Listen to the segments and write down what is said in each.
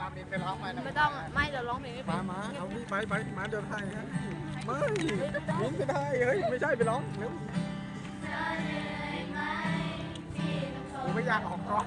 มามีไปร้องไหมไม่ต้องไม่เดี๋ยวร้องเพลงไม่เป็นมานมาเอานี่ไปไปมาเดี๋ยวให้ฮะไม่ยิ้มก็ได้เฮ้ยไม่ใช่ไปร้องเร็วกูไม่อยากออกกล้อง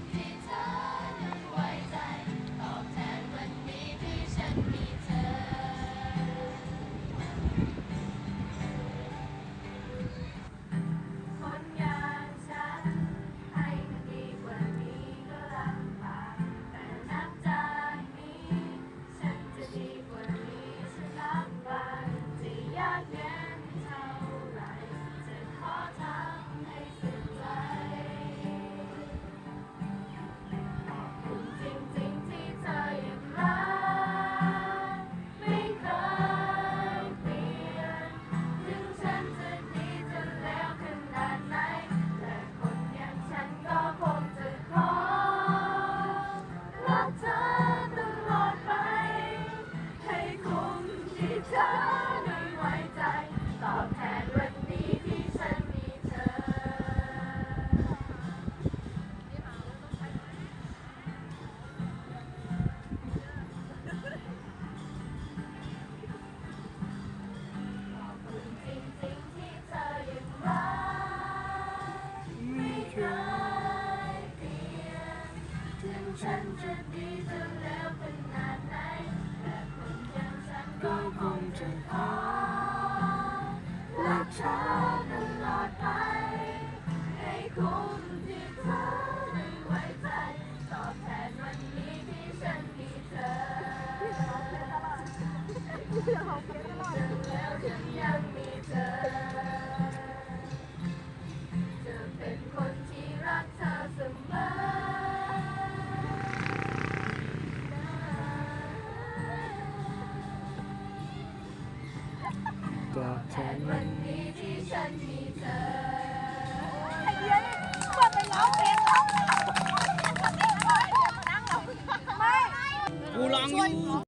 ฉันจะดีจนแล้วขนาดไหนแต่คนอย่างฉันก็คงจะพอรักเธอตลอดไปให้คุ้มที่เธอได้ไว้ใจตอบแทนวันนี้ที่ฉันมีเธอ จากฉันวันนี้ที่ฉันมีเธอยว่าไปร้ล้องไม่กูร้องอยู่